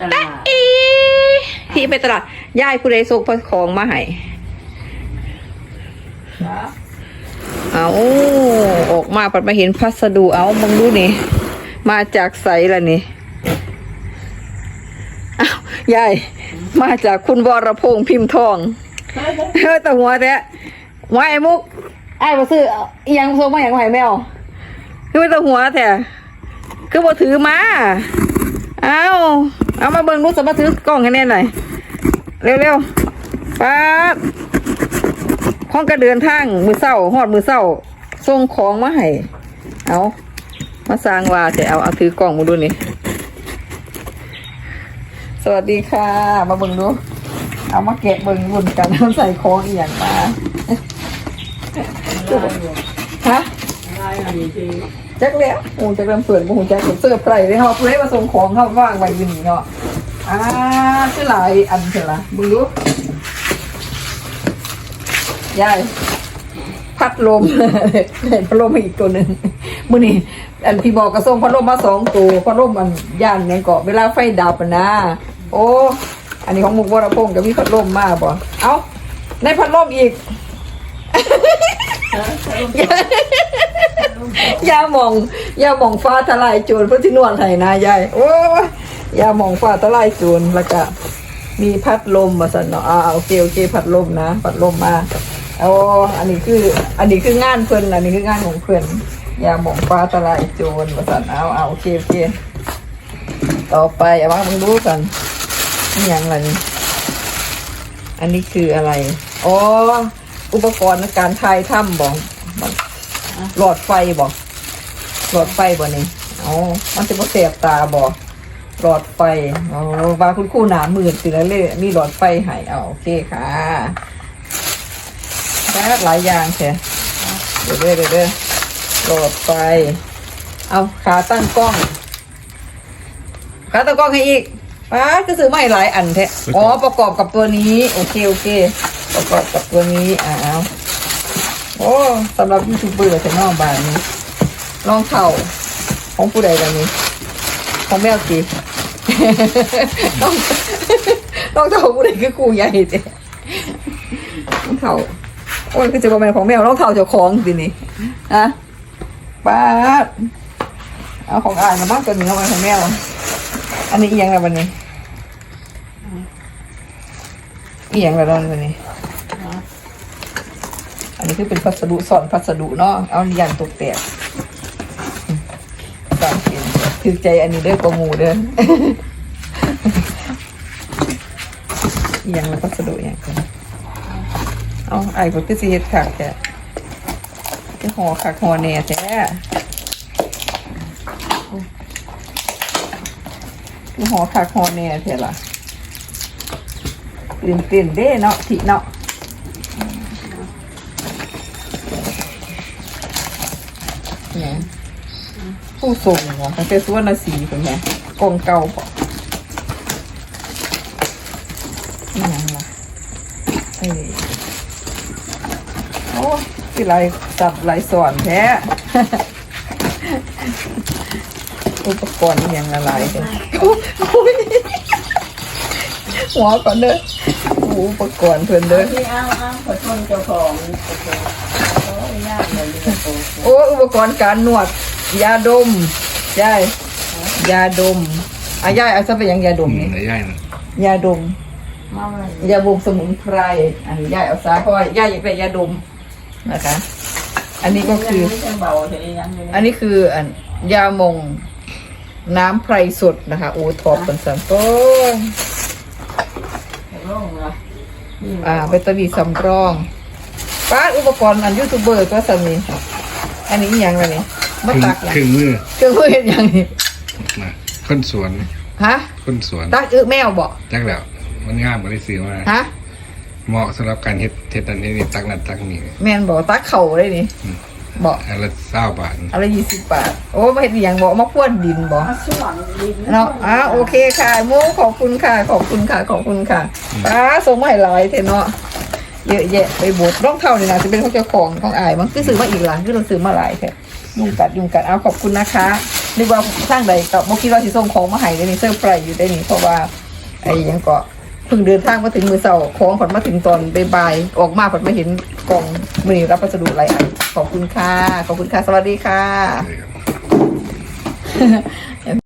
ตลาดอีพี่ไปตลาดยายผู้ใดส่งพัสของมาให้ครับเอาออกมาปัดมาเห็นพัสดุเอามึงดูนี่ มาจากใสละนี่อ้าวยายมาจากคุณวรพงษ์พิมพ์ทองเฮ้ยแต่หัวแท้หัวไอ้มุกไอ้มาซื้ออีหยังส่งมาอย่างไรแมวคือไม่ต้องหัวแท้คือบ่ถือมาเอา เอามาเบิ่งดูสมาถือกล้องให้แน่หน่อยเร็วๆป๊าดห้องกระเดินทางมือเศร้าหอดมือเศร้าส่งของมาให้เอามาสร้างว่าแต่เอาเอาถือกล่องมาดูนี่สวัสดีค่ะ มาเบิ่งดูเอามาแกะเบิ่งบุญกันใส่ของอีกอย่างมาฮะ จักแล้วโอ้จักเริ่มเปิดบ่หูจักเสื้อไพรเลยเฮาเพื่อให้มาส่งของเฮาว่างไว้อยู่นี่เนาะอ่าคือหลายอันเถอะล่ะมึงดูยายพัดลมเห็นพัดลมมาอีกตัวหนึ่งมื้อนี้อันพี่บอกกระส่งพัดลมมาสองตัวพัดลมมันย่านเนี่ยเกาะเวลาไฟดับอะนะโอ้อันนี้ของมุกวรพงศ์ก็มีพัดลมมาบ่เอ้าในพัดลมอีก ยาหมองยาหมองฟ้าทลายโจรเพื่อที่นวดให้นะยายโอ้ยยาหมองฟ้าทลายโจรแล้วก็มีพัดลมมาสันเนาะอ่าโอเคโอเคพัดลมนะ พัดลมมาโอ้อันนี้คือ อันนี้คืองานเพิ่อนอันนี้คืองานของเพิ่อนยาหมองฟ้าทลายโจรมาสันเอาเอาโอเคโอเคต่อไปเอามามึงดูกันนี่ยังไรนี่อันนี้คืออะไรอ๋ออุปกรณ์ในการถ่ายถ้ำบอก หลอดไฟบอกหลอดไฟบ่นี่อ๋อมันจะบ่เสียบตาบอกหลอดไฟอ๋อว่าคุณครู่หนามืดสิแล้วเลยมีหลอดไฟให้เอาโอเคค่ะแค่หลายอย่างแค่เดี๋ยวเด้อเดี๋ยวเด้อหลอดไฟ เอาขาตั้งกล้อง ขาตั้งกล้องให้อีกป้าจะซื้อมาให้หลายอันแท้อ๋อประกอบกับตัวนี้ โอเคโอเค ประกอบกับตัวนี้อ่าเอา โอ้สำหรับยูทูบเบอร์แต่นอกบ้านนี้รองเท้าของผู้ใดกันนี้ ของแมวจีรองรองเท้าผู้ใดคือกูใหญ่เจ้รองเท้าโอ้ยคือจะบอกแม่นของแมวรองเท้าเจ้าของสินี่นะป้าดเอาของอ่านมาบ้างตัวนี้เอาไว้ของแมวอันนี้เอียงอะไรวันนี้เอียงอะไรวันนี้อั นนี้คือเป็นพัสดุสอนพัสดุเนาะเอายันตกแตกสามเขียนถือใจอันนี้เด้อกว่าหมูเด้ออย่างละพัสดุอย่างกันเอาไอ้พวกที่สีเฮ็ดขักแท้ที่ห่อขักห่อแน่แท้ห่อขักห่อแหน่แท้ล่ะตื่นเต้นเด้เนาะทิเนาะ นี่ยผู้ส่งเหรอตั้งแต่สุวรรณศรีเป็นไงกองเก่าปะนี่ยังล่ะเอ้ยโอ้ที่ไรจับไรสอนแท้อุปกรณ์ยังละลายกันโอ้ยหัวก่อนเด้ออุปกรณ์เพิ่นเด้อที่อ้างอ้างขอโทษเจ้าของ โอ้โหโอ้อุปกรณ์การนวดยาดมยายยาดมอะยายเอาซะไปยังยาดมนี่ไหนย่ายนะยาดมมาเลย ยาบมสมุนไพรอันนี้ยายเอาซะเพราะว่ายายอยากได้ยาดมนะคะ อันนี้ก็คือ ไม่ใช่เบาเฉยยังเลยอันนี้คืออันยามงน้ำไพรสดนะคะโอ้ทอปเป็นสันโต้โล่งเลยอ่าแบตเตอรี่สำรอง ป้าดอุปกรณ์อันยูทูบเบอร์ก็สมีอันนี้อหย่างไรนี่คมารึ่งตักหยังครึ่งมือเครื่องมือเห็นอย่างนี้นะคนสวนฮะคนสวนตักเออแมวบอกจักแล้วมันงามบ่ได้ซื้อมาฮะเหมาะสำหรับการเฮ็ดเฮ็ดอันนี้นี่ตักนั่นตักนี่แมนบอกตักเข่าได้นี่บอกอันละเศร้าบาทอะไรยี่สิบบาทโอ้ไม่เห็นอหย่างบอกมาพ่วนดินบอกมาส่วนดินเนาะอ่าโอเคค่ะโมขอบคุณค่ะ ขอบคุณค่ะ ขอบคุณค่ะป้าส่งมาให้หลายเทเนาะ เยอะแยะไปบดรองเท้านี่นะจะเป็นของเจ้าของของอายมันคือซื้อมาอีกหลังคือเราซื้อมาหลายแค่ยุงกัดยุงกัดเอาขอบคุณนะคะนึกว่าทางใดก็บ่คิดว่าสิส่งของมาให้ได้นี่เซอร์ไพรส์อยู่ได้นี่เพราะว่าไอ้ยังก็เพิ่งเดินทางมาถึงมือเสาของผลมาถึงตอนบ่ายออกมาผลมาเห็นกล่องมือรับพัสดุหลายอันขอบคุณค่ะขอบคุณค่ะสวัสดีค่ะ